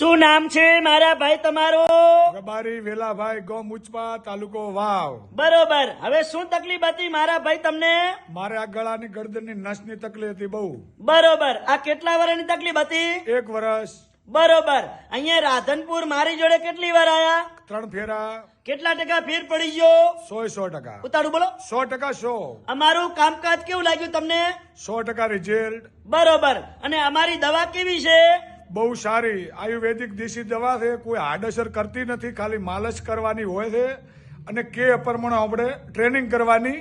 શું નામ છે મારા ભાઈ તમારું? રબારી વેલાભાઈ ગોમ ઉચપા તાલુકો વાવ. બરોબર. હવે શું તકલીફ હતી મારા ભાઈ તમને? મારે આ ગળાની ગરદનની નસની તકલીફ હતી બહુ. બરોબર. આ કેટલા વર્ષની તકલીફ હતી? એક વર્ષ બરોબર. અહીંયા રાધનપુર મારી જોડે કેટલી વાર આયા? ત્રણ ફેરા. કેટલા ટકા ફેર પડી ગયો? સો સો ટકા. ઉતારું બોલો. સો ટકા સો. અમારું કામકાજ કેવું લાગ્યું તમને? સો ટકા રિઝલ્ટ બરોબર. અને અમારી દવા કેવી છે? બહુ સારી આયુર્વેદિક દેશી દવા છે કોઈ હાડઅસર કરતી નથી ખાલી માલશ કરવાની હોય છે. અને કે પ્રમાણે આપણે ટ્રેનિંગ કરવાની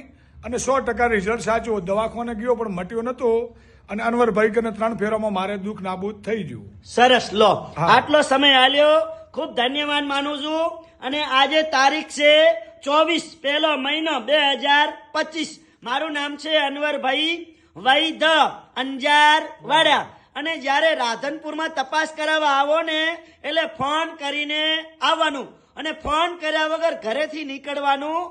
અને સો ટકા રિઝલ્ટ સાચું દવાખાને ગયો પણ મટ્યો નતો અને અનવરભાઈ કે ત્રણ ફેરામાં મારે દુઃખ નાબૂદ થઈ ગયું. સરસ લો. આટલો સમય આલ્યો. ખૂબ ધન્યવાદ માનું છું. અને આજે તારીખ છે ચોવીસ પહેલો મહિનો બે હજાર પચીસ. મારું નામ છે અનવરભાઈ વૈધ અંજાર વાડા અને જ્યારે રાધનપુરમાં તપાસ કરાવવા આવો ને એટલે ફોન કરીને આવવાનું. અને ફોન કર્યા વગર ઘરેથી નીકળવાનું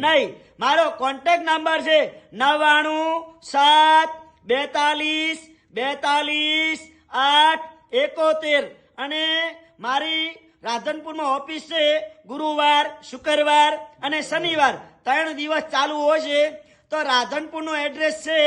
નહીં. મારો કોન્ટેક્ટ નંબર છે નવ્વાણું સાત બેતાલીસ બેતાલીસ આઠ એકોતેર. અને મારી રાધનપુરમાં ઓફિસ છે ગુરુવાર શુક્રવાર અને શનિવાર. ત્રણ દિવસ ચાલુ હોય છે. તો રાધનપુરનું એડ્રેસ છે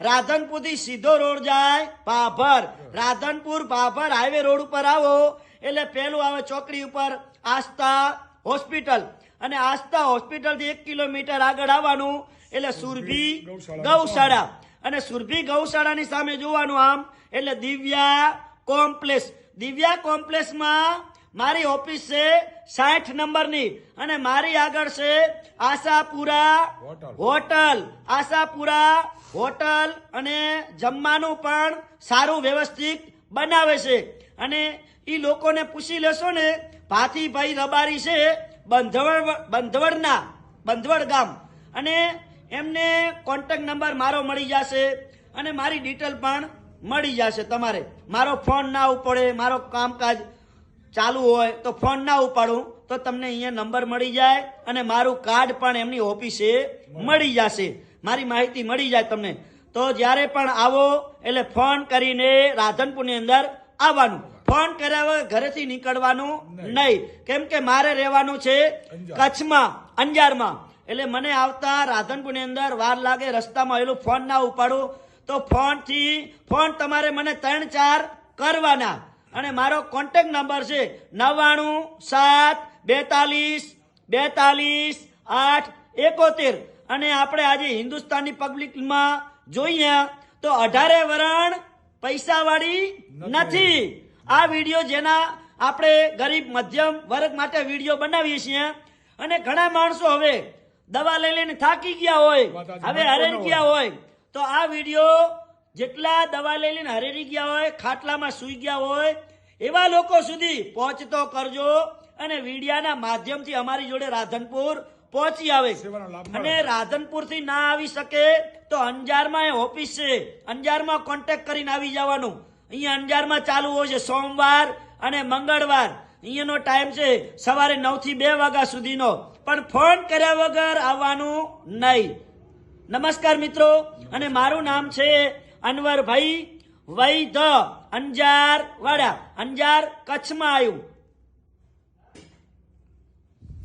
રાધનપુરથી સીધો રોડ જાય ભાભર રાધનપુર ભાભર હાઈવે રોડ ઉપર આવો. એટલે પેલું આવે ચોકડી ઉપર આસ્થા હોસ્પિટલ. અને આસ્થા હોસ્પિટલથી એક કિલોમીટર આગળ આવવાનું. એટલે સુરભી ગૌશાળા. ગૌશાળા. અને સુરભી ગૌશાળાની સામે જોવાનું આમ. એટલે દિવ્યા કોમ્પ્લેક્સ. દિવ્યા કોમ્પ્લેક્સમાં મારી ઓફિસ છે સાઠ નંબરની અને મારી આગળ છે Ashapura hotel. Hotel. Ashapura hotel અને જમવાનું પણ સારું વ્યવસ્થિત બનાવે છે. અને એ લોકોને પૂછી લેશો ને ભાથીભાઈ રબારી છે બંધવડ બંધવડના બંધવડ ગામ. અને એમને કોન્ટેક નંબર મારો મળી જશે અને મારી ડિટેલ પણ મળી જશે તમારે. મારો ફોન ના ઉપડે મારો કામકાજ ચાલુ હોય તો ફોન ના ઉપાડું તો તમને અહીંયા નંબર મળી જાય અને મારું કાર્ડ પણ એમની ઓફિસે મળી. જશે. મારી માહિતી મળી જાય તમને. તો જ્યારે પણ આવો એટલે ફોન કરીને રાધનપુરની અંદર આવવાનું. ફોન કર્યા ઘરેથી નીકળવાનું નહીં. કેમ કે મારે રહેવાનું છે કચ્છમાં અંજારમાં. એટલે મને આવતા રાધનપુરની અંદર વાર લાગે રસ્તામાં એલું ફોન ના ઉપાડું. તો ફોનથી ફોન તમારે મને ત્રણ ચાર કરવાના. અને મારો કોન્ટેક્ટ નંબર છે નવ્વાણું સાત બેતાલીસ બેતાલીસ આઠ એકોતેર. અને આપણે આજે હિન્દુસ્તાની પબ્લિકમાં જોઈએ તો અઢારે વરણ પૈસાવાળી નથી. આ વીડિયો જેના આપણે ગરીબ મધ્યમ વર્ગ માટે વીડિયો બનાવીએ છીએ. અને ઘણા માણસો હવે દવા લઈ લઈને થાકી ગયા હોય. હવે હરેન ગયા હોય. તો આ વીડિયો જેટલા દવા લઈ લઈને હરેરી ગયા હોય ખાટલામાં સૂઈ ગયા હોય એવા લોકો સુધી પહોંચતો કરજો અને વિડિયાના માધ્યમથી અમારી જોડે રાધનપુર પહોંચી આવે અને રાધનપુરથી ના આવી શકે તો અંજારમાં એ ઓફિસ છે. અંજારમાં કોન્ટેક્ટ કરીને આવી જવાનું. અહીંયા અંજારમાં ચાલુ હોય છે સોમવાર અને મંગળવાર. અહીંયાનો ટાઈમ છે સવારે નવથી બે વાગ્યા સુધીનો. પણ ફોન કર્યા વગર આવવાનું નહીં. નમસ્કાર મિત્રો. અને મારું નામ છે અનવરભાઈ વૈધ અંજાર વાડા અંજાર કચ્છમાં આવ્યું